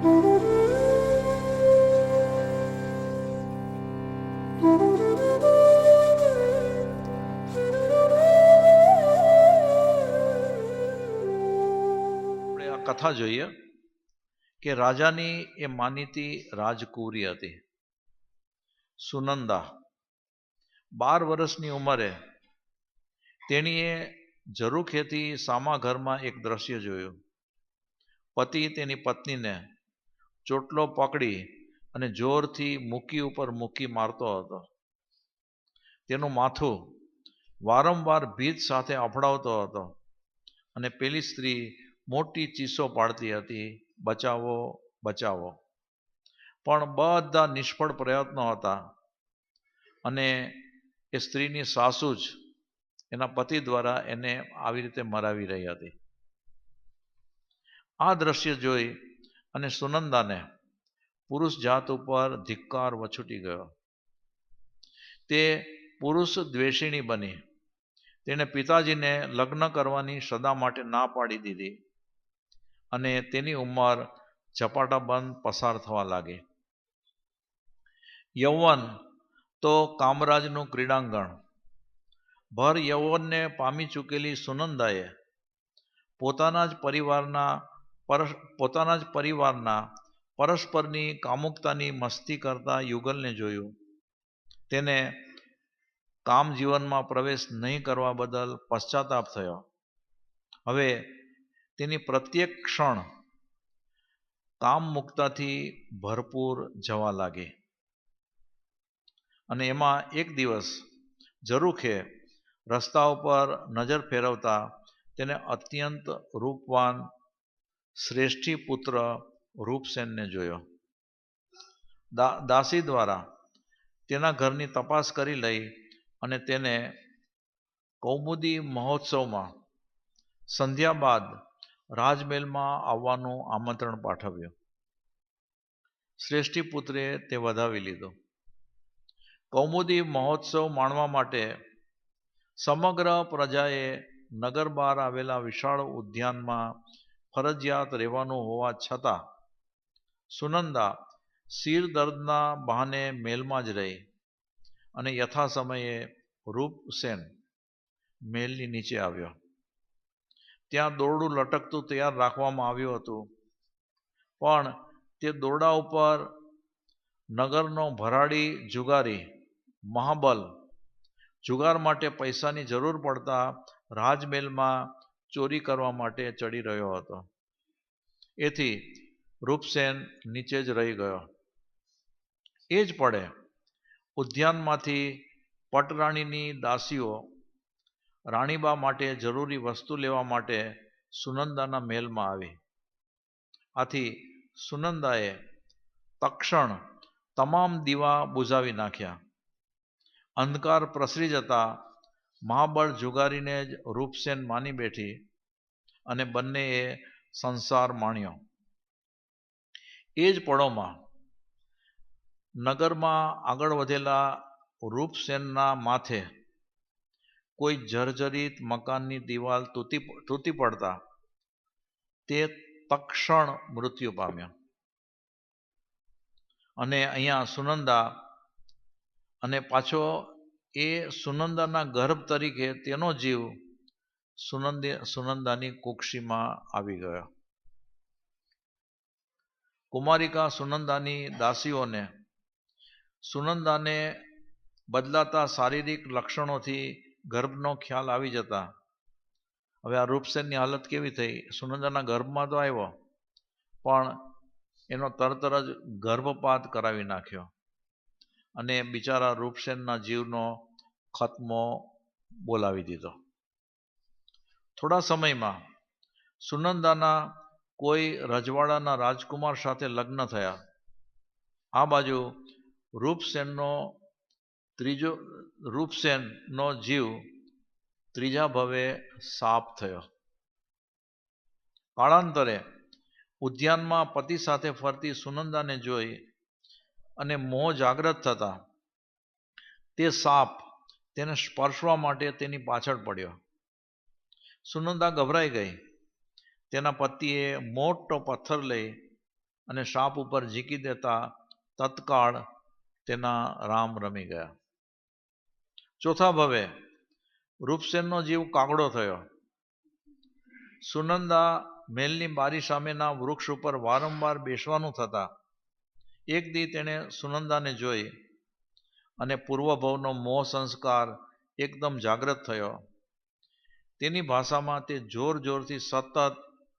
કથા જોઈએ કે રાજાની એ માનીતી રાજકુરી હતી. સુનંદા, બાર વર્ષની ઉંમરે તેણીએ ઝરૂખેથી સામા ઘરમાં એક દ્રશ્ય જોયું. પતિ તેની પત્નીને ચોટલો પકડી અને જોરથી મૂકી ઉપર મૂકી મારતો હતો. તેનું માથું વારંવાર ભીત સાથે અફડાવતો હતો અને પેલી સ્ત્રી મોટી ચીસો પાડતી હતી, બચાવો બચાવો. પણ બધા નિષ્ફળ પ્રયત્નો હતા અને એ સ્ત્રીની સાસુ જ એના પતિ દ્વારા એને આવી રીતે મરાવી રહી હતી. આ દ્રશ્ય જોઈ અને સુનંદાને પુરુષ જાત ઉપર ધિક્કાર વછૂટી ગયો. તે પુરુષ દ્વેષિણી બની. તેણે પિતાજીને લગ્ન કરવાની સદા માટે ના પાડી દીધી અને તેની ઉંમર ઝપાટાબંધ પસાર થવા લાગી. યૌવન તો કામરાજનું ક્રીડાંગણ. ભર યૌવનને પામી ચૂકેલી સુનંદાએ પોતાના જ પરિવારના પરસ, પોતાના જ પરિવારના પરસ્પરની કામુકતાની મસ્તી કરતા યુગલને જોયું. તેને કામ જીવનમાં પ્રવેશ નહીં કરવા બદલ પશ્ચાતાપ થયો. હવે તેની પ્રત્યેક ક્ષણ કામ મુક્તાથી ભરપૂર જવા લાગી. અને એમાં એક દિવસ જરૂખે રસ્તા ઉપર નજર ફેરવતા તેને અત્યંત રૂપવાન શ્રેષ્ઠી પુત્ર રૂપસેનને જોયો. દાસી દ્વારા તેના ઘરની તપાસ કરી લઈ અને તેને કૌમુદી મહોત્સવમાં સંધ્યા બાદ રાજમહેલમાં આવવાનું આમંત્રણ પાઠવ્યું. શ્રેષ્ઠી પુત્રે તે વધાવી લીધો. કૌમુદી મહોત્સવ માણવા માટે સમગ્ર પ્રજાએ નગર બહાર આવેલા વિશાળ ઉદ્યાનમાં ફરજિયાત રહેવાનું હોવા છતાં સુનંદા શિર દર્દના બહાને મેલમાં જ રહી અને યથા સમયે રૂપસેન મેલની નીચે આવ્યો. ત્યાં દોરડું લટકતું તૈયાર રાખવામાં આવ્યું હતું. પણ તે દોરડા ઉપર નગરનો ભરાડી જુગારી, મહાબલ, જુગાર માટે પૈસાની જરૂર પડતા રાજમહેલમાં ચોરી કરવા માટે ચડી રહ્યો હતો. એથી રૂપસેન નીચે જ રહી ગયો. એ જ પડે ઉદ્યાનમાંથી પટરાણીની દાસીઓ રાણીબા માટે જરૂરી વસ્તુ લેવા માટે સુનંદાના મહેલમાં આવી. આથી સુનંદાએ તક્ષણ તમામ દીવા બુઝાવી નાખ્યા. અંધકાર પ્રસરી જતા મહાબળ જુગારીને જ રૂપસેન માની બેઠી અને બંનેએ સંસાર માણ્યો. એ જ પળોમાં નગરમાં આગળ વધેલા રૂપસેનના માથે કોઈ જર્જરિત મકાનની દિવાલ તૂટી તૂટી પડતા તે તક્ષણ મૃત્યુ પામ્યો. અને અહીંયા સુનંદા અને પાછો એ સુનંદાના ગર્ભ તરીકે તેનો જીવ સુનંદ, સુનંદાની કુક્ષીમાં આવી ગયો. કુમારિકા સુનંદાની દાસીઓને સુનંદાને બદલાતા શારીરિક લક્ષણોથી ગર્ભનો ખ્યાલ આવી જતા. હવે આ રૂપસેનની હાલત કેવી થઈ? સુનંદાના ગર્ભમાં તો આવ્યો, પણ એનો તરત જ ગર્ભપાત કરાવી નાખ્યો. અને બિચારા રૂપસેનના જીવનો ખતમો બોલાવી દીધો. થોડા સમયમાં સુનંદાના કોઈ રજવાડાના રાજકુમાર સાથે લગ્ન થયા. આ બાજુ રૂપસેનનો ત્રીજો, રૂપસેનનો જીવ ત્રીજા ભવે સાપ થયો. કાળાંતરે ઉદ્યાનમાં પતિ સાથે ફરતી સુનંદાને જોઈ અને મોહ જાગ્રત થતા તે સાપ તેને સ્પર્શવા માટે તેની પાછળ પડ્યો. સુનંદા ગભરાઈ ગઈ. તેના પતિએ મોટો પથ્થર લઈ અને સાપ ઉપર ઝીકી દેતા તત્કાળ તેના રામ રમી ગયા. ચોથા ભવે, રૂપસેનનો જીવ કાગડો થયો. સુનંદા મેલની બારી સામેના વૃક્ષ ઉપર વારંવાર બેસવાનું થતા, એક દી તેણે સુનંદાને જોઈ અને પૂર્વભવનો મોહ સંસ્કાર એકદમ જાગૃત થયો. તેની ભાષામાં તે જોર જોરથી સતત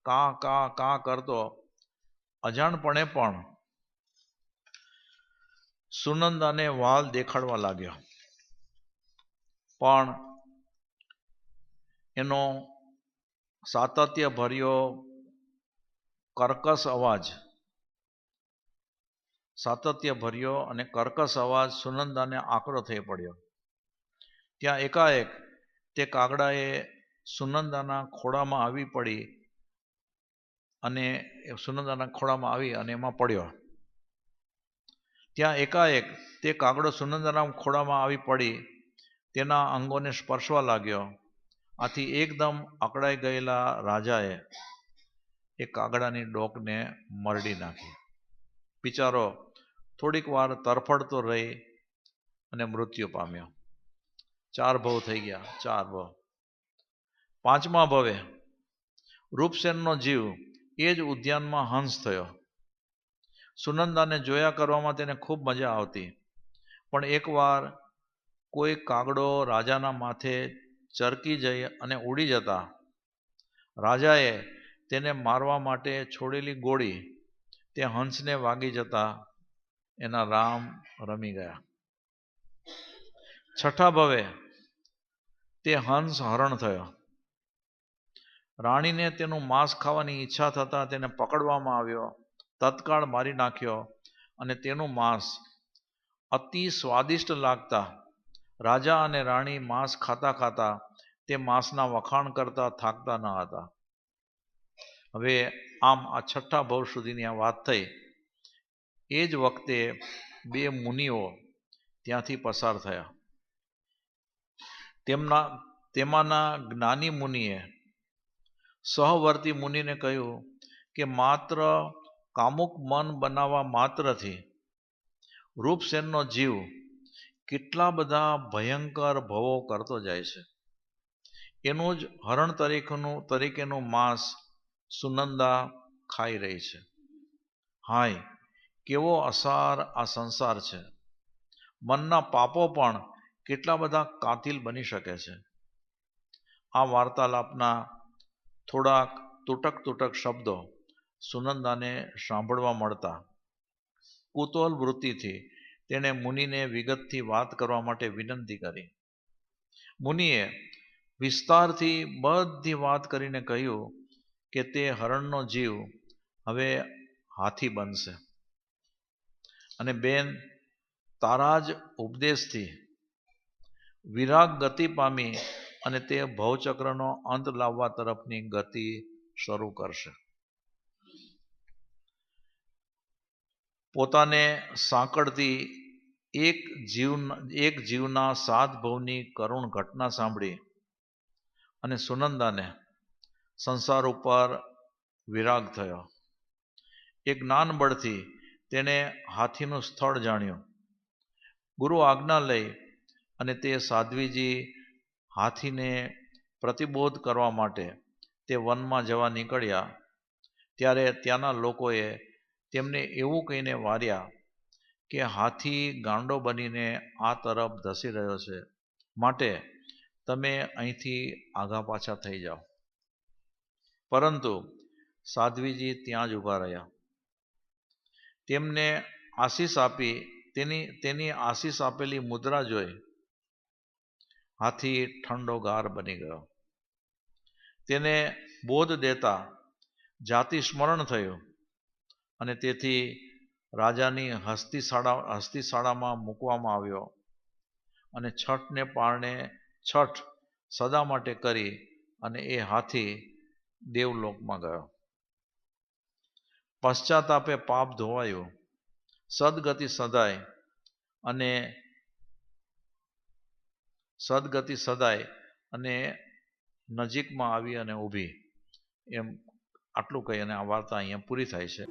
કા કા કા કરતો, અજાણપણે પણ સુનંદ અને વાલ દેખાડવા લાગ્યો. પણ એનો સાતત્ય ભર્યો કર્કશ અવાજ સાતત્ય ભર્યો અને કર્કશ અવાજ સુનંદાને આકરો થઈ પડ્યો. ત્યાં એકાએક તે કાગડાએ સુનંદાના ખોળામાં આવી પડી અને સુનંદાના ખોળામાં આવી અને એમાં પડ્યો. ત્યાં એકાએક તે કાગડો સુનંદાના ખોળામાં આવી પડી, તેના અંગોને સ્પર્શવા લાગ્યો. આથી એકદમ અકળાઈ ગયેલા રાજાએ એ કાગડાની ડોકને મરડી નાખી. બિચારો થોડીક વાર તરફડતો રહી અને મૃત્યુ પામ્યો. ચાર ભવ થઈ ગયા, ચાર ભવ. પાંચમા ભવે, રૂપસેનનો જીવ એ જ ઉદ્યાનમાં હંસ થયો. સુનંદાને જોયા કરવામાં તેને ખૂબ મજા આવતી, પણ એકવાર કોઈ કાગડો રાજાના માથે ચરકી જઈ અને ઉડી જતા, રાજાએ તેને મારવા માટે છોડેલી ગોળી તે હંસને વાગી જતા એના રામ રમી ગયા. છઠ્ઠા ભવે તે હંસ હરણ થયો. રાણીને તેનું માંસ ખાવાની ઈચ્છા થતાં તેને પકડવામાં આવ્યો. તત્કાળ મારી નાખ્યો અને તેનું માંસ અતિ સ્વાદિષ્ટ લાગતા રાજા અને રાણી માંસ ખાતા ખાતા તે માંસના વખાણ કરતા થાકતા ન હતા. હવે આમ આ છઠ્ઠા ભવ સુધીની આ વાત થઈ એ જ વખતે બે મુનિઓ ત્યાંથી પસાર થયા. તેમના, તેમાંના જ્ઞાની મુનિએ સહવર્તી મુનિને કહ્યું કે માત્ર કામુક મન બનાવવા માત્રથી રૂપસેનનો જીવ કેટલા બધા ભયંકર ભવો કરતો જાય છે. એનું જ હરણ તરીકેનું તરીકેનું માંસ સુનંદા ખાઈ રહી છે. હાય કેવો અસાર આ સંસાર છે. મનના પાપો પણ કેટલા બધા કાતિલ બની શકે છે. આ વાર્તાલાપના થોડાક તૂટક તૂટક શબ્દો સુનંદાને સાંભળવા મળતા. કુતૂહલ વૃત્તિથી તેણે મુનિને વિગતથી વાત કરવા માટે વિનંતી કરી. મુનિએ વિસ્તારથી બધી વાત કરીને કહ્યું કે તે હરણનો જીવ હવે હાથી બનશે. અને બેન, તારા જ ઉપદેશથી વિરાગ ગતિ પામી અને તે ભવચક્રનો અંત લાવવા તરફની ગતિ શરૂ કરશે. પોતાને સાંકળતી એક જીવ એક જીવના સાત ભવની કરુણ ઘટના સાંભળી અને સુનંદાને સંસાર ઉપર વિરાગ થયો. એક નાનબળથી બળથી તેણે હાથીનું સ્થળ જાણ્યું. ગુરુ આજ્ઞા લઈ અને તે સાધ્વીજી હાથીને પ્રતિબોધ કરવા માટે તે વનમાં જવા નીકળ્યા. ત્યારે ત્યાંના લોકોએ તેમને એવું કહીને વાર્યા કે હાથી ગાંડો બનીને આ તરફ ધસી રહ્યો છે. માટે તમે અહીંથી આઘા પાછા થઈ જાઓ. પરંતુ સાધ્વીજી ત્યાં જ ઊભા રહ્યા. તેમને આશીષ આપી, તેની તેની આશીષ આપેલી મુદ્રા જોઈ. હાથી ઠંડો ગાર બની ગયો. તેને બોધ દેતા જાતિ સ્મરણ થયું અને તેથી રાજાની હસ્તીશાળા, હસ્તીશાળામાં મૂકવામાં આવ્યો અને છઠને પારણે છઠ સદા માટે કરી અને એ હાથી દેવલોકમાં ગયો. પશ્ચાતાપે પાપ ધોવાયો. સદગતિ સદાય અને સદગતિ સદાય અને નજીકમાં આવી અને ઊભી. એમ આટલું કહી અને આ વાર્તા અહીંયા પૂરી થાય છે.